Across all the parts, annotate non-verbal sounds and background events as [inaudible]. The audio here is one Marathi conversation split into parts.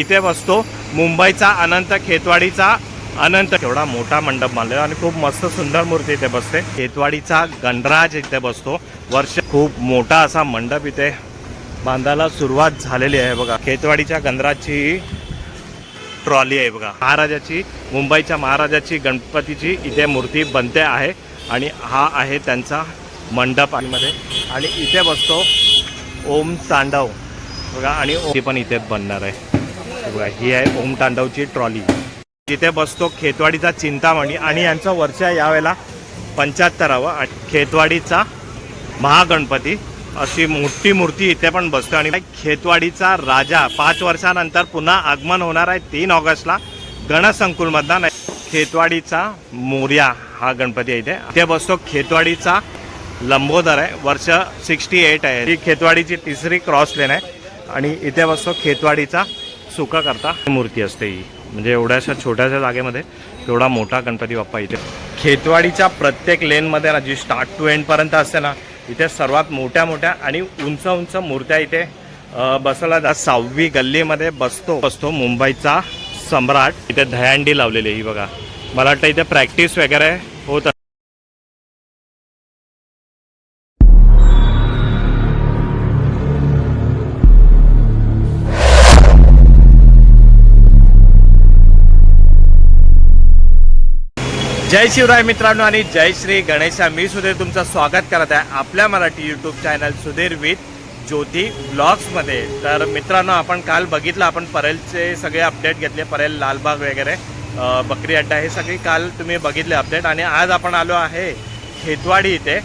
इथे बसतो. मुंबईचा अनंत खेतवाडीचा अनंत एवढा मोठा मंडप बांधलेला आणि खूप मस्त सुंदर मूर्ती इथे बसते. खेतवाडीचा गणराज इथे बसतो. वर्ष खूप मोठा असा मंडप इथे बांधायला सुरुवात झालेली आहे बघा. खेतवाडीच्या गणराजची ट्रॉली आहे बघा. महाराजाची मुंबईच्या महाराजाची गणपतीची इथे मूर्ती बनते आहे आणि हा आहे त्यांचा मंडपमध्ये आणि इथे बसतो. ओम तांडव. बघा आणि ती पण इथे बनणार आहे. बघा ही आहे ओम तांडवची ट्रॉली. जिथे बसतो खेतवाडीचा चिंतामणी आणि यांचं वर्ष यावेळेला पंच्याहत्तरावं आणि खेतवाडीचा महागणपती अशी मोठी मूर्ती इथे पण बसते. आणि खेतवाडीचा राजा पाच वर्षानंतर पुन्हा आगमन होणार आहे तीन ऑगस्टला. गणसंकुलमधला नाही खेतवाडीचा मोर्या हा गणपती आहे इथे. इथे बसतो खेतवाडीचा लंबोदर आहे. वर्ष सिक्स्टी एट आहे. ही खेतवाडीची तिसरी क्रॉस लेन आहे. आणि इथे बसतो खेतवाडीचा सुका करता मूर्ती असते ही. म्हणजे एवढ्याशा छोट्याशा जागेमध्ये एवढा मोठा गणपती बाप्पा इथे. खेतवाडीच्या प्रत्येक लेनमध्ये ना जी स्टार्ट टू एंडपर्यंत असते ना इथे सर्वात मोठ्या मोठ्या आणि उंच उंच मूर्त्या इथे बसवला बसवल्या सहावी गल्लीमध्ये बसतो बसतो मुंबईचा सम्राट. इथे दह्यांडी लावलेली ही बघा. मला वाटतं इथे प्रॅक्टिस वगैरे जय शिवराय मित्रांनो आणि जय श्री गणेशा. मी सुधीर तुमचं स्वागत करत आहे आपल्या Marathi YouTube channel Sudhir with Jyoti ब्लॉग्समध्ये. तर मित्रांनो आपण काल बघितलं आपण परेलचे सगळे अपडेट घेतले परेल लालबाग वगैरे बकरी अड्डा हे सगळी काल तुम्ही बघितले अपडेट आणि आज आपण आलो आहे खेतवाडी इथे.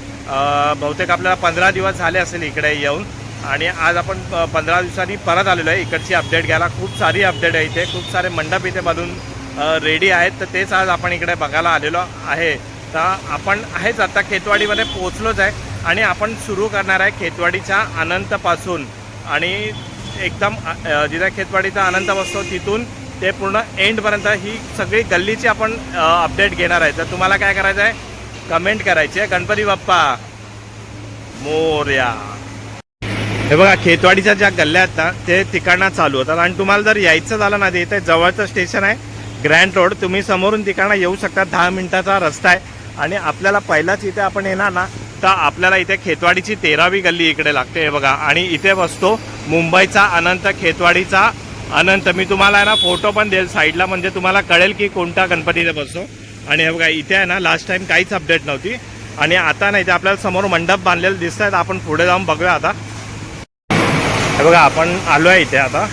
बहुतेक आपल्याला पंधरा दिवस झाले असेल इकडे येऊन. आणि आज आपण पंधरा दिवसांनी परत आलेलो आहे. इकडची अपडेट घ्यायला खूप सारी अपडेट आहे इथे. खूप सारे मंडप इथे बनून रेडी आहेत तर तेच आज आपण इकडे बघायला आलेलो आहे. तर आपण आहेच आता खेतवाडीमध्ये पोचलोच आहे आणि आपण सुरू करणार आहे खेतवाडीच्या अनंतपासून. आणि एकदम जिथे खेतवाडीचा अनंत बसतो तिथून ते पूर्ण एंडपर्यंत ही सगळी गल्लीची आपण अपडेट घेणार आहे. तर तुम्हाला काय करायचं आहे? कमेंट करायची आहे. गणपती बाप्पा मोर्या. हे बघा खेतवाडीच्या ज्या गल्ल्या आहेत ना ते तिकडनं चालू होतात. आणि तुम्हाला जर यायचं झालं ना ते इथे जवळचं स्टेशन आहे. ग्रँड रोड तुम्ही समोरून तिकडनं येऊ शकता. दहा मिनिटाचा रस्ता आहे. आणि आपल्याला पहिलाच इथे आपण येणार ना तर आपल्याला इथे खेतवाडीची तेरावी गल्ली इकडे लागते हे बघा. आणि इथे बसतो मुंबईचा अनंत खेतवाडीचा अनंत. मी तुम्हाला आहे ना फोटो पण देईल साईडला. म्हणजे तुम्हाला कळेल की कोणता गणपतीला बसतो. आणि हे बघा इथे आहे ना लास्ट टाइम काहीच अपडेट नव्हती. आणि आता नाही ते आपल्याला समोर मंडप बांधलेलं दिसत आहेत आपण पुढे जाऊन बघूया आता. हे बघा आपण आलो आहे इथे आता.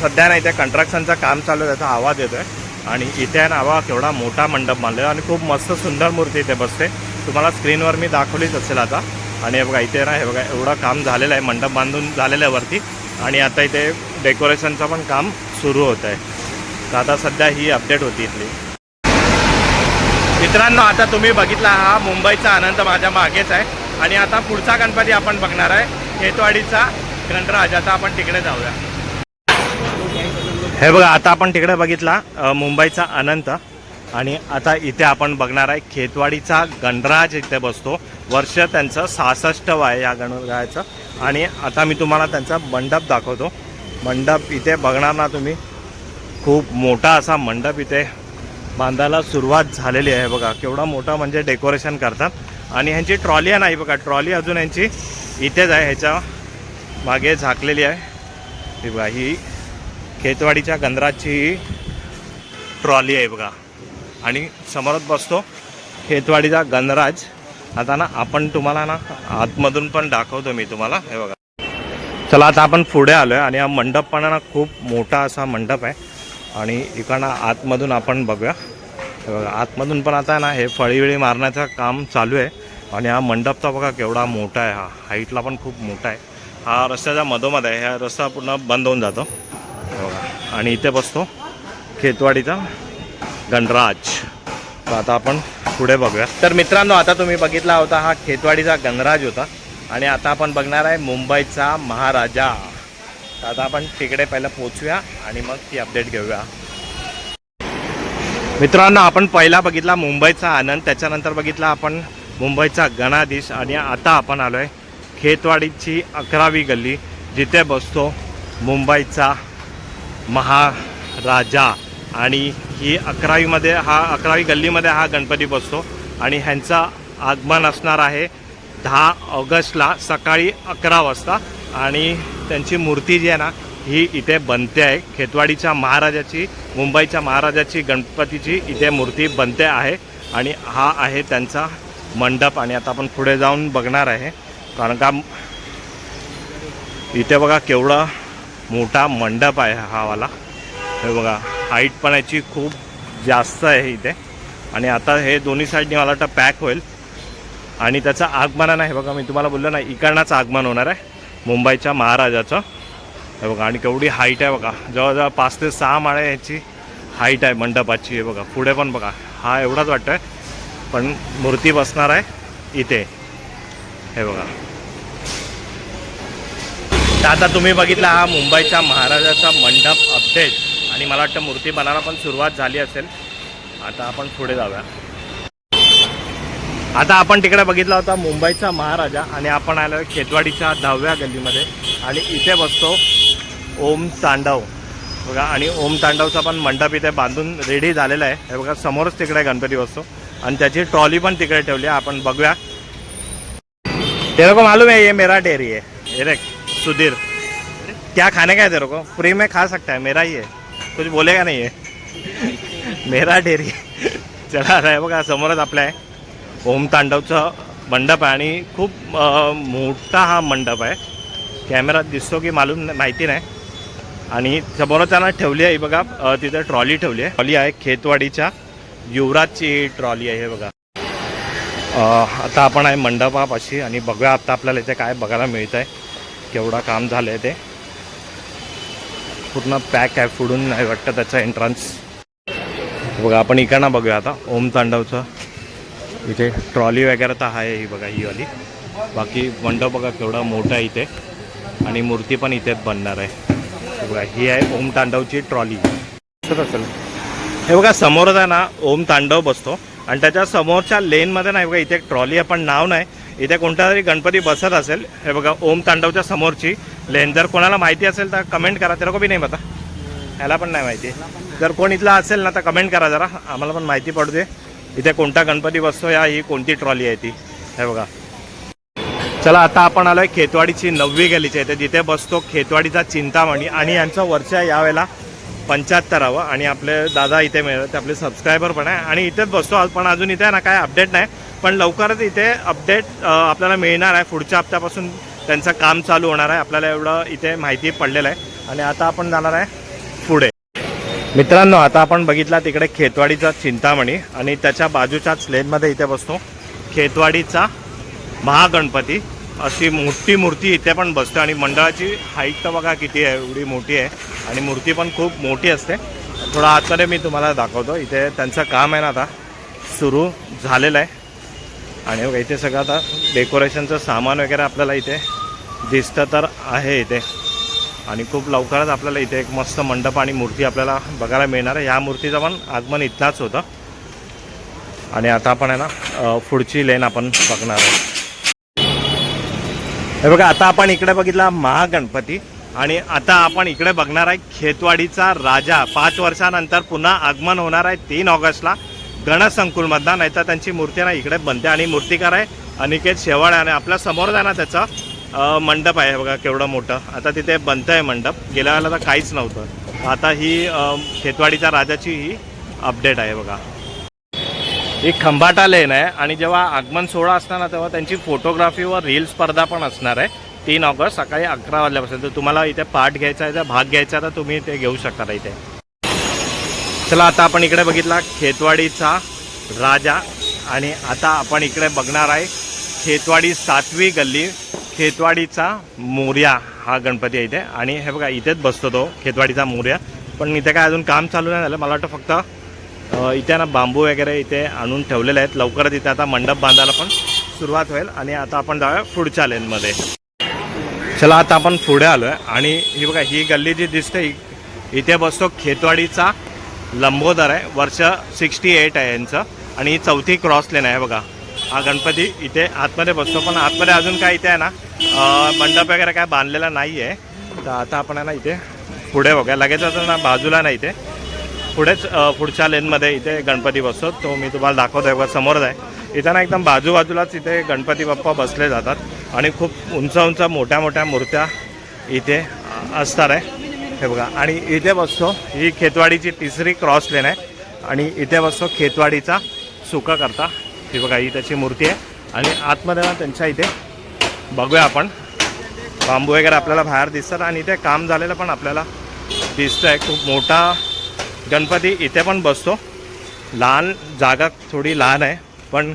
सध्या नाही इथे कंट्रक्शनचं काम चालू आहे. त्याचा आवाज येतोय. आणि इथे आहे केवढा मोठा मंडप बांधलेला आणि खूप मस्त सुंदर मूर्ती इथे बसते. तुम्हाला स्क्रीनवर मी दाखवलीच असेल आता. आणि हे बघा इथे ना हे बघा एवढं काम झालेलं आहे मंडप बांधून झालेलं आहे वरती. आणि आता इथे डेकोरेशनचं पण काम सुरू होत आहे. तर आता सध्या ही अपडेट होती इथली. मित्रांनो आता तुम्ही बघितला हा मुंबईचा आनंद माझ्या मागेच आहे. आणि आता पुढचा गणपती आपण बघणार आहे. खेतवाडीचा गणराज आता आपण तिकडे जाऊया. हे बघा आता आपण तिकडे बघितला मुंबईचा अनंत. आणि आता इथे आपण बघणार आहे खेतवाडीचा गणराज इथे बसतो. वर्ष त्यांचं सहासष्ट आहे या गणरायाचं. आणि आता मी तुम्हाला त्यांचा मंडप दाखवतो. मंडप इथे बघणार ना तुम्ही. खूप मोठा असा मंडप इथे बांधायला सुरुवात झालेली आहे बघा. केवढा मोठा म्हणजे डेकोरेशन करतात. आणि ह्यांची ट्रॉली आहे नाही बघा ट्रॉली अजून यांची इथेच आहे ह्याच्या मागे झाकलेली आहे. बघा ही खेतवाडीच्या गंधराची ट्रॉली आहे बघा. आणि समोरच बसतो खेतवाडीचा गणराज आता ना आपण तुम्हाला ना आतमधून पण दाखवतो मी तुम्हाला. हे बघा. चला आता आपण पुढे आलो आहे आणि हा मंडप पण ना खूप मोठा असा मंडप आहे. आणि इकडनं आतमधून आपण बघूया. हे बघा आतमधून पण आता आहे ना हे फळीविळी मारण्याचं काम चालू आहे. आणि हा मंडप तर बघा केवढा मोठा आहे. हा हाईटला पण खूप मोठा आहे. हा रस्त्याच्या मधोमध आहे. हा रस्ता पूर्ण बंद होऊन जातो. बघा आणि इथे बसतो. खेतवाडीचा गणराज. तर आता आपण पुढे बघूया. तर मित्रांनो आता तुम्ही बघितला होता हा खेतवाडीचा गणराज होता. आणि आता आपण बघणार आहे मुंबईचा महाराजा. तर आता आपण तिकडे पहिलं पोचूया आणि मग ती अपडेट घेऊया. मित्रांनो आपण पहिला बघितला मुंबईचा आनंद. त्याच्यानंतर बघितला आपण मुंबईचा गणाधीश. आणि आता आपण आलो आहे खेतवाडीची अकरावी गल्ली. जिथे बसतो मुंबईचा महाराजा. आणि ही अकरावीमध्ये हा अकरावी गल्लीमध्ये हा गणपती बसतो. आणि ह्यांचा आगमन असणार आहे दहा ऑगस्टला सकाळी अकरा वाजता. आणि त्यांची मूर्ती जी आहे ना ही इथे बनते आहे. खेतवाडीच्या महाराजाची मुंबईच्या महाराजाची गणपतीची इथे मूर्ती बनते आहे. आणि हा आहे त्यांचा मंडप. आणि आता आपण पुढे जाऊन बघणार आहे. कारण का इथे बघा केवढं मोठा मंडप आहे हा वाला. हे बघा हाईट पण याची खूप जास्त आहे इथे. आणि आता हे दोन्ही साईडने मला वाटतं पॅक होईल. आणि त्याचं आगमनानं आहे बघा मी तुम्हाला बोललो ना इकडनंच आगमन होणार आहे. मुंबईच्या महाराजाचं. हे बघा आणि केवढी हाईट आहे बघा. जवळजवळ पाच ते सहा माळे याची हाईट आहे मंडपाची हे बघा. पुढे पण बघा. हा एवढाच वाटतं आहे पण मूर्ती बसणार आहे इथे. हे बघा. तर आता तुम्ही बघितला हा मुंबईच्या महाराजाचा मंडप अपडेट. आणि मला वाटतं मूर्ती बनायला पण सुरुवात झाली असेल. आता आपण पुढे जाऊया. आता आपण तिकडे बघितला होता मुंबईचा महाराजा आणि आपण आलो खेतवाडीच्या दहाव्या गल्लीमध्ये. आणि इथे बसतो ओम तांडव. बघा आणि ओम तांडवचा पण मंडप इथे बांधून रेडी झालेला आहे. हे बघा समोरच तिकडे गणपती बसतो. आणि त्याची ट्रॉली पण तिकडे ठेवली आहे. आपण बघूया. तेरे को मालूम है ये मेरा डेअरी आहे. डिरेक्ट सुधीर। क्या खाने का है तेरे को? फ्री में खा सकता है मेरा ही है। कुछ बोलेगा नहीं है [laughs] मेरा डेरी। [laughs] चला आता हे बघा समोरच आपला आहे. ओम तांडवचं मंडप आहे आणि खूप मोठा हा मंडप आहे. कॅमेरात दिसतो की मालूम माहिती नाही. आणि समोरच त्यांना ठेवली आहे बघा तिथं ट्रॉली ठेवली आहे. ट्रॉली आहे खेतवाडीच्या. युवराजची ट्रॉली आहे हे बघा. आता आपण आहे मंडपापाशी आणि बघूया आता आपल्याला इथे काय बघायला मिळतं आहे केवढं काम झालं आहे ते. पूर्ण पॅक आहे फुडून नाही वाटतं त्याचा एंट्रन्स बघा आपण इकडनं बघूया आता ओम तांडवचं. इथे ट्रॉली वगैरे तर आहे ही बघा ही वाली. बाकी मंडप बघा केवढा मोठा आहे इथे. आणि मूर्ती पण इथेच बनणार आहे. बघा ही आहे ओम तांडवची ट्रॉली असेल. हे बघा समोरच आहे ना ओम तांडव बसतो. आणि त्याच्या समोरच्या लेनमध्ये नाही बघा इथे एक ट्रॉली आहे पण नाव नाही. इथे कोणता तरी गणपती बसत असेल हे बघा ओम तांडवच्या समोरची लेन जर कोणाला माहिती असेल तर कमेंट करा. त्याला बी नाही पता ह्याला पण नाही माहिती. जर कोण इथला असेल ना तर कमेंट करा जरा. आम्हाला पण माहिती पडू दे. इथे कोणता गणपती बसतो या ही कोणती ट्रॉली आहे ती. हे बघा. चला आता आपण आलोय खेतवाडीची नववी गलीच्या आहे जिथे बसतो खेतवाडीचा चिंतामणी. आणि यांचं वर्ष यावेळेला पंच्याहत्तरावं. आणि आपले दादा इथे मिळत ते आपले सबस्क्रायबर पण आहे. आणि इथेच बसतो पण अजून इथे ना काय अपडेट नाही. पण लवकरच इथे अपडेट आपल्याला मिळणार आहे. पुढच्या हप्त्यापासून त्यांचं काम चालू होणार आहे. आपल्याला एवढं इथे माहिती पडलेलं आहे. आणि आता आपण जाणार आहे पुढे. मित्रांनो आता आपण बघितला तिकडे खेतवाडीचा चिंतामणी आणि त्याच्या बाजूच्याच लेनमध्ये इथे बसतो. खेतवाडीचा महागणपती अशी मोठी मूर्ती इथे पण बसते. आणि मंडळाची हाईट तर बघा किती आहे एवढी मोठी आहे. आणि मूर्ती पण खूप मोठी असते. थोडा आतमध्ये मी तुम्हाला दाखवतो. इथे त्यांचं काम आहे ना आता सुरू झालेलं आहे. आणि बघा इथे सगळं आता डेकोरेशनचं सामान वगैरे आपल्याला इथे दिसतं तर आहे इथे. आणि खूप लवकरच आपल्याला इथे एक मस्त मंडप आणि मूर्ती आपल्याला बघायला मिळणार आहे. ह्या मूर्तीचं पण आगमन इथलाच होतं. आणि आता आपण आहे ना पुढची लेन आपण बघणार आहे हे बघा आता आपण इकडे बघितला महागणपती. आणि आता आपण इकडे बघणार आहे खेतवाडीचा राजा. पाच वर्षानंतर पुन्हा आगमन होणार आहे तीन ऑगस्टला. गणसंकुलमधला नाही तर त्यांची मूर्ती ना इकडे बनते. आणि मूर्तिकार आहे अनिकेत शेवाळ आणि आपल्यासमोर जाणार त्याचा मंडप आहे. बघा केवढं मोठं. आता तिथे बनतं आहे मंडप. गेल्या वेळेला तर काहीच नव्हतं. आता ही खेतवाडीच्या राजाची ही अपडेट आहे बघा. ही खंबाटा लेन आहे. आणि जेव्हा आगमन सोहळा असणार ना तेव्हा त्यांची फोटोग्राफी व रील स्पर्धा पण असणार आहे. तीन ऑगस्ट सकाळी अकरा वाजल्यापासून. तर तुम्हाला इथे पार्ट घ्यायचा आहे जर भाग घ्यायचा आहे तर तुम्ही ते घेऊ शकता इथे. चला आता आपण इकडे बघितला खेतवाडीचा राजा आणि आता आपण इकडे बघणार आहे खेतवाडी सातवी गल्ली खेतवाडीचा मोर्या हा गणपती आहे इथे. आणि हे बघा इथेच बसतो तो खेतवाडीचा मोर्या. पण इथे काय अजून काम चालू नाही झालं. मला वाटतं फक्त इथे ना बांबू वगैरे इथे आणून ठेवलेले आहेत. लवकरच इथे आता मंडप बांधायला पण सुरुवात होईल. आणि आता आपण जाऊया पुढच्या लेनमध्ये. चला आता आपण पुढे आलो आहे आणि ही बघा ही गल्ली जी दिसते इथे बसतो खेतवाडीचा लंबोदर आहे. वर्ष सिक्स्टी एट आहे यांचं. आणि ही चौथी क्रॉस लेन आहे बघा. हा गणपती इथे आतमध्ये बसतो. पण आतमध्ये अजून काय इथे आहे ना मंडप वगैरे काय बांधलेला नाही आहे तर आता आपण आहे ना इथे पुढे बघा लगेच ना बाजूला नाही इथे. पुढेच पुढच्या लेनमध्ये इथे गणपती बसतो. तो मी तुम्हाला दाखवतो बघा. समोरच आहे. इथं ना एकदम बाजूबाजूलाच इथे गणपती बाप्पा बसले जातात. आणि खूप उंच उंच मोठ्या मोठ्या मूर्त्या इथे असणार असतात आहे. हे बघा आणि इथे बसतो ही खेतवाडीची तिसरी क्रॉस लेन आहे. आणि इथे बसतो खेतवाडीचा सुका करता ही बघा ही त्याची मूर्ती आहे. आणि आतमध्ये ना त्यांच्या इथे बघूया आपण. बांबू वगैरे आपल्याला बाहेर दिसतात आणि इथे काम झालेलं पण आपल्याला दिसतंय. खूप मोठा गणपती इथे पण बसतो. लहान जागा थोडी लहान आहे पण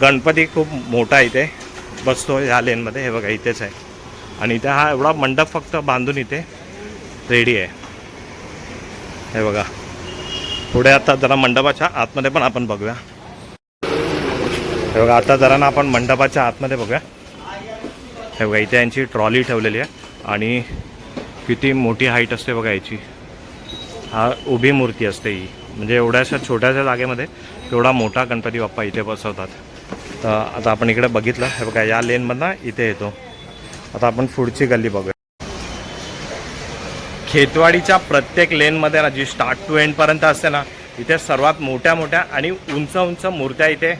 गणपती खूप मोठा इथे बसतो ह्या लेनमध्ये हे बघा इथेच आहे. आणि इथे हा एवढा मंडप फक्त बांधून इथे रेडी आहे. हे बघा. पुढे आता जरा मंडपाच्या आतमध्ये पण आपण बघूया. हे बघा आता जरा ना आपण मंडपाच्या आतमध्ये बघूया. हे बघा इथे यांची ट्रॉली ठेवलेली आहे. आणि किती मोठी हाईट असते बघा याची. हा उभी मूर्ती असते ही. म्हणजे एवढ्याशा छोट्याशा जागेमध्ये एवढा मोठा गणपती बाप्पा इथे बसवतात. तर आता आपण इकडे बघितलं. हे बघा या लेनमधनं इथे येतो. आता आपण पुढची गल्ली बघूया. खेतवाडीच्या प्रत्येक लेनमध्ये ना जी स्टार्ट टू एंडपर्यंत असते ना इथे सर्वात मोठ्या मोठ्या आणि उंच उंच मूर्त्या इथे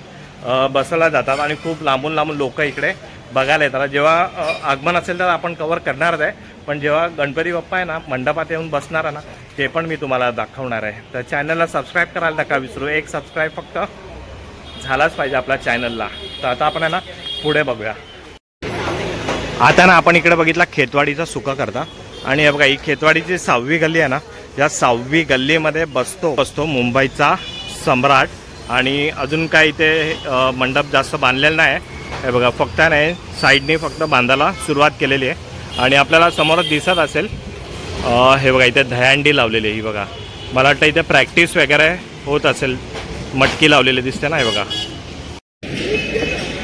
बसवल्या जातात आणि खूप लांबून लांबून लोक इकडे बघायला येतात. जेव्हा आगमन असेल तर आपण कवर करणारच आहे पण जेव्हा गणपती बाप्पा आहे ना मंडपात येऊन बसणार आहे ना ते पण मी तुम्हाला दाखवणार आहे. तर चॅनलला सबस्क्राईब करायला नका विसरू. एक सबस्क्राईब फक्त झालाच पाहिजे आपल्या चॅनलला तर आता आपण आहे ना पुढे बघूया. आता ना आपण इकडे बघितला खेतवाडीचा सुका करता. आणि हे बघा ही खेतवाडीची सहावी गल्ली आहे ना या सहावी गल्लीमध्ये बसतो बसतो मुंबईचा सम्राट. आणि अजून काय इथे मंडप जास्त बांधलेला नाही आहे. हे बघा फक्त नाही साईडने फक्त बांधायला सुरुवात केलेली आहे. आणि आपल्याला समोरच दिसत असेल हे बघा इथे दह्यांडी लावलेली आहे ही बघा. मला वाटतं इथे प्रॅक्टिस वगैरे होत असेल मटकी लावलेली दिसते ना हे बघा.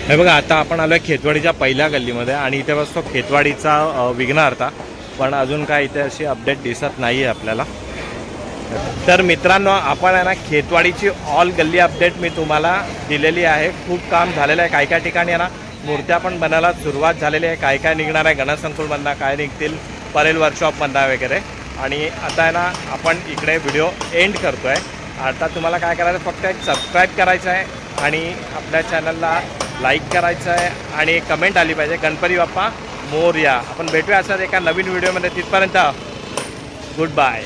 हे बघा आता आपण आलो आहे खेतवाडीच्या पहिल्या गल्लीमध्ये आणि इथे बसतो खेतवाडीचा अ, विघ्नहर्ता. पण अजून काय इथे अशी अपडेट दिसत नाही आहे आपल्याला. तर मित्रांनो आपण आहे ना खेतवाडीची ऑल गल्ली अपडेट मी तुम्हाला दिलेली आहे. खूप काम झालेलं आहे. काही काय ठिकाणी आहे ना मूर्त्या पण बनायला सुरुवात झालेली आहे. काय काय निघणार आहे. गणसंकुलमधनं काय निघतील. परेल वर्कशॉपमधनं वगैरे. आणि आता आहे ना आपण इकडे व्हिडिओ एंड करतो आहे आता तुम्हाला काय करायचं? फक्त एक सबस्क्राईब करायचं आहे. आणि आपल्या चॅनलला लाईक करायचं आहे. आणि कमेंट आली पाहिजे. गणपती बाप्पा मोरया आपण भेटूया असं एका नवीन व्हिडिओमध्ये. तिथपर्यंत गुड बाय.